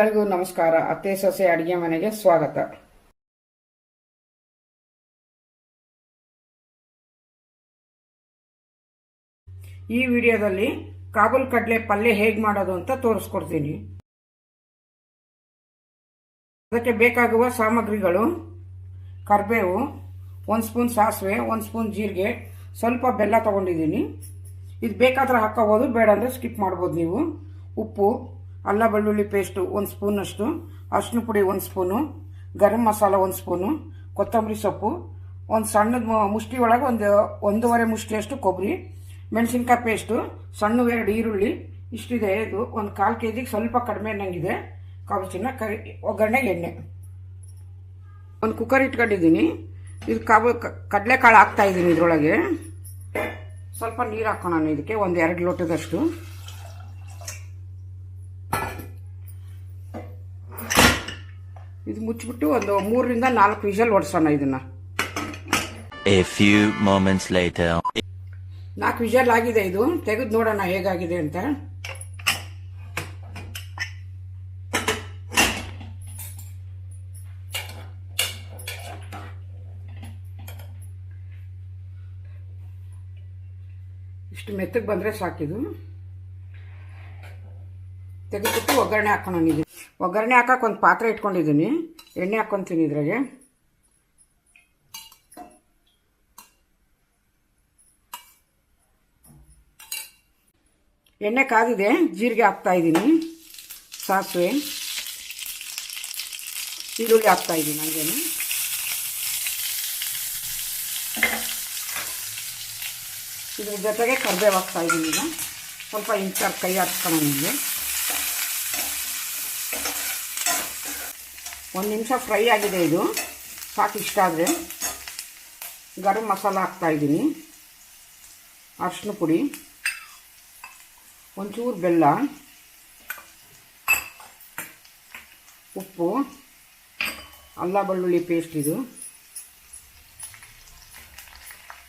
ಎಲ್ಲರಿಗೂ ನಮಸ್ಕಾರ. ಅತ್ತೆ, ಸೊಸೆ, ಅಡಿಗೆ ಮನೆಗೆ ಸ್ವಾಗತ. ಈ ವಿಡಿಯೋದಲ್ಲಿ ಕಾಬೂಲ್ ಕಡಲೆ ಪಲ್ಯ ಹೇಗೆ ಮಾಡೋದು ಅಂತ ತೋರಿಸ್ಕೊಡ್ತೀನಿ. ಅದಕ್ಕೆ ಬೇಕಾಗುವ ಸಾಮಗ್ರಿಗಳು, ಕರಿಬೇವು, ಒಂದು ಸ್ಪೂನ್ ಸಾಸಿವೆ, ಒಂದು ಸ್ಪೂನ್ ಜೀರಿಗೆ, ಸ್ವಲ್ಪ ಬೆಲ್ಲ ತಗೊಂಡಿದ್ದೀನಿ. ಇದು ಬೇಕಾದ್ರೆ ಹಾಕೋಬೋದು ಬೇಡ ಅಂದರೆ ಸ್ಕಿಪ್ ಮಾಡ್ಬೋದು ನೀವು. ಉಪ್ಪು ಅಲ್ಲ ಬೆಳ್ಳುಳ್ಳಿ ಪೇಸ್ಟು ಒಂದು ಸ್ಪೂನಷ್ಟು ಅರಿಶಿನ ಪುಡಿ ಒಂದು ಸ್ಪೂನು ಗರಂ ಮಸಾಲ ಒಂದು ಸ್ಪೂನು ಕೊತ್ತಂಬರಿ ಸೊಪ್ಪು, ಒಂದು ಸಣ್ಣದ ಮುಷ್ಟಿ ಒಳಗೆ ಒಂದು ಒಂದೂವರೆ ಮುಷ್ಟಿಯಷ್ಟು ಕೊಬ್ಬರಿ ಮೆಣಸಿನ್ಕಾಯಿ ಪೇಸ್ಟು ಸಣ್ಣ ಎರಡು ಈರುಳ್ಳಿ, ಇಷ್ಟಿದೆ ಇದು. ಒಂದು ಕಾಲು ಕೆ ಜಿಗೆ ಸ್ವಲ್ಪ ಕಡಿಮೆ ಅನ್ನಂಗಿದೆ. ಕಾಫಿ ಚಿನ್ನ, ಕರಿ, ಒಗ್ಗರಣೆ, ಎಣ್ಣೆ. ಒಂದು ಕುಕ್ಕರ್ ಇಟ್ಕೊಂಡಿದ್ದೀನಿ. ಇದು ಕಾಬು ಕಡಲೆಕಾಳು ಹಾಕ್ತಾ ಇದ್ದೀನಿ ಇದರೊಳಗೆ. ಸ್ವಲ್ಪ ನೀರು ಹಾಕೋಣ ಇದಕ್ಕೆ, ಒಂದು ಎರಡು ಲೋಟದಷ್ಟು. ಇದು ಮುಚ್ಚಿಬಿಟ್ಟು ಒಂದು ಮೂರರಿಂದ ನಾಲ್ಕು ವಿಷಲ್ ಹೊಡ್ಸೋಣ ಇದನ್ನ. ನಾಲ್ಕು ವಿಷಲ್ ಆಗಿದೆ ಇದು. ತೆಗೆದು ನೋಡೋಣ ಹೇಗಾಗಿದೆ ಅಂತ. ಇಷ್ಟು ಮೆತ್ತಗೆ ಬಂದರೆ ಸಾಕಿದು. ತೆಗೆದುಬಿಟ್ಟು ಒಗ್ಗರಣೆ ಹಾಕೊಂಡಿದ್ದೀನಿ ಒಗ್ಗರಣೆ ಹಾಕಕ್ಕೆ ಒಂದು ಪಾತ್ರೆ ಇಟ್ಕೊಂಡಿದ್ದೀನಿ. ಎಣ್ಣೆ ಹಾಕ್ಕೊತೀನಿ ಇದ್ರಾಗೆ. ಎಣ್ಣೆ ಕಾದಿದೆ, ಜೀರಿಗೆ ಹಾಕ್ತಾ ಇದ್ದೀನಿ. ಸಾಸಿವೆ. ಈರುಳ್ಳಿ ಹಾಕ್ತಾ ಇದ್ದೀನಿ ಹಂಗೇನು. ಇದ್ರ ಜೊತೆಗೆ ಕರ್ಬೇವು ಹಾಕ್ತಾ ಇದ್ದೀನಿ ಈಗ. ಸ್ವಲ್ಪ ಇಂಚಾರ್ ಕೈ ಹಾಕ್ಸ್ಕೊಳ್ಳೋಣ ನಿಮಗೆ ಒಂದು ನಿಮಿಷ ಫ್ರೈ ಆಗಿದೆ ಇದು. ಸಾಕು ಇಷ್ಟ ಆದರೆ. ಗರಂ ಮಸಾಲ ಹಾಕ್ತಾ ಇದ್ದೀನಿ. ಅರಿಶಿನ ಪುಡಿ. ಒಂಚೂರು ಬೆಲ್ಲ. ಉಪ್ಪು. ಅಲ್ಲ ಬೆಳ್ಳುಳ್ಳಿ ಪೇಸ್ಟ್ ಇದು.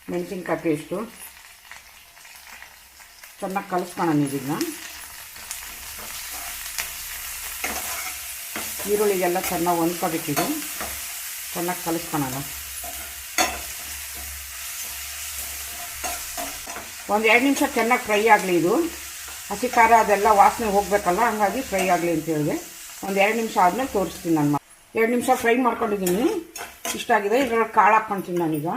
ಮೆಣಸಿನ್ಕಾಯಿ ಪೇಸ್ಟು ಚೆನ್ನಾಗಿ ಕಲಿಸ್ಕೊಳ್ಳೋಣ ಇದನ್ನ ಈರುಳ್ಳಿಗೆಲ್ಲ ಚೆನ್ನಾಗಿ ಹೊಂದ್ಕೋಬೇಕಿದು ಚೆನ್ನಾಗಿ ಕಲಿಸ್ಕೊಳ್ಳೋಣ ಒಂದು ಎರಡು ನಿಮಿಷ ಚೆನ್ನಾಗಿ ಫ್ರೈ ಆಗಲಿ ಇದು. ಹಸಿ ಖಾರ ಅದೆಲ್ಲ ವಾಸನೆ ಹೋಗಬೇಕಲ್ಲ, ಹಂಗಾಗಿ ಫ್ರೈ ಆಗಲಿ ಅಂತ ಹೇಳಿದೆ. ಒಂದು ಎರಡು ನಿಮಿಷ ಆದಮೇಲೆ ತೋರಿಸ್ತೀನಿ ನಾನು. ಎರಡು ನಿಮಿಷ ಫ್ರೈ ಮಾಡ್ಕೊಂಡಿದ್ದೀನಿ. ಇಷ್ಟ ಆಗಿದೆ. ಇದ್ರೊಳಗೆ ಕಾಳು ಹಾಕ್ಕೊಳ್ತೀನಿ ನಾನೀಗ.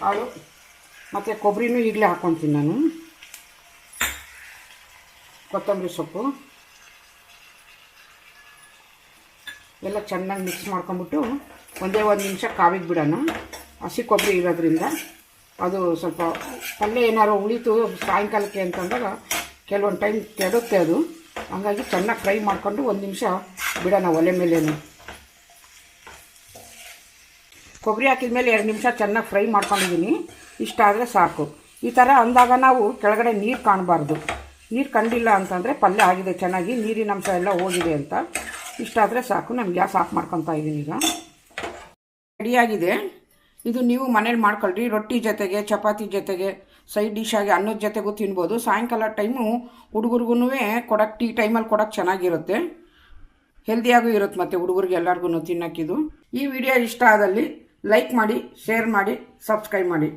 ಕಾಳು ಮತ್ತು ಕೊಬ್ಬರಿನೂ ಈಗಲೇ ಹಾಕ್ಕೊತೀನಿ ನಾನು. ಕೊತ್ತಂಬರಿ ಸೊಪ್ಪು. ಎಲ್ಲ ಚೆನ್ನಾಗಿ ಮಿಕ್ಸ್ ಮಾಡ್ಕೊಂಬಿಟ್ಟು ಒಂದೇ ಒಂದು ನಿಮಿಷ ಕಾವಿಗೆ ಬಿಡೋಣ. ಹಸಿ ಕೊಬ್ಬರಿ ಇರೋದ್ರಿಂದ ಅದು ಸ್ವಲ್ಪ ಪಲ್ಯ ಏನಾರು ಉಳಿತು ಸಾಯಂಕಾಲಕ್ಕೆ ಅಂತಂದಾಗ ಕೆಲವೊಂದು ಟೈಮ್ ಕೆಡುತ್ತೆ ಅದು. ಹಂಗಾಗಿ ಚೆನ್ನಾಗಿ ಫ್ರೈ ಮಾಡಿಕೊಂಡು ಒಂದು ನಿಮಿಷ ಬಿಡೋಣ ಒಲೆ ಮೇಲೇನು. ಕೊಬ್ಬರಿ ಹಾಕಿದ ಮೇಲೆ ಎರಡು ನಿಮಿಷ ಚೆನ್ನಾಗಿ ಫ್ರೈ ಮಾಡ್ಕೊಂಡಿದ್ದೀನಿ ಇಷ್ಟ ಆದರೆ ಸಾಕು. ಈ ಥರ ಅಂದಾಗ ನಾವು ಕೆಳಗಡೆ ನೀರು ಕಾಣಬಾರ್ದು. ನೀರು ಕಂಡಿಲ್ಲ ಅಂತಂದರೆ ಪಲ್ಯ ಆಗಿದೆ, ಚೆನ್ನಾಗಿ ನೀರಿನ ಅಂಶ ಎಲ್ಲ ಹೋಗಿದೆ ಅಂತ. ಇಷ್ಟ ಆದರೆ ಸಾಕು ನಾನು ಗ್ಯಾಸ್ ಆಫ್ ಮಾಡ್ಕೊತಾ ಇದ್ದೀನಿ ಈಗ. ರೆಡಿಯಾಗಿದೆ ಇದು ನೀವು ಮನೇಲಿ ಮಾಡ್ಕೊಳ್ರಿ. ರೊಟ್ಟಿ ಜೊತೆಗೆ, ಚಪಾತಿ ಜೊತೆಗೆ ಸೈಡ್ ಡಿಶ್ ಆಗಿ ಅನ್ನದ ಜೊತೆಗೂ ತಿನ್ಬೋದು. ಸಾಯಂಕಾಲ ಟೈಮು ಹುಡುಗರಿಗೂ ಕೊಡಕ್ಕೆ ಟೀ ಟೈಮಲ್ಲಿ ಕೊಡೋಕ್ಕೆ ಚೆನ್ನಾಗಿರುತ್ತೆ. ಹೆಲ್ದಿಯಾಗೂ ಇರುತ್ತೆ ಮತ್ತು ಹುಡುಗರಿಗೆ ಎಲ್ಲರಿಗೂ ತಿನ್ನೋಕ್ಕಿದು. ಈ ವಿಡಿಯೋ ಇಷ್ಟ ಆದಲ್ಲಿ ಲೈಕ್ ಮಾಡಿ ಶೇರ್ ಮಾಡಿ ಸಬ್ಸ್ಕ್ರೈಬ್ ಮಾಡಿ.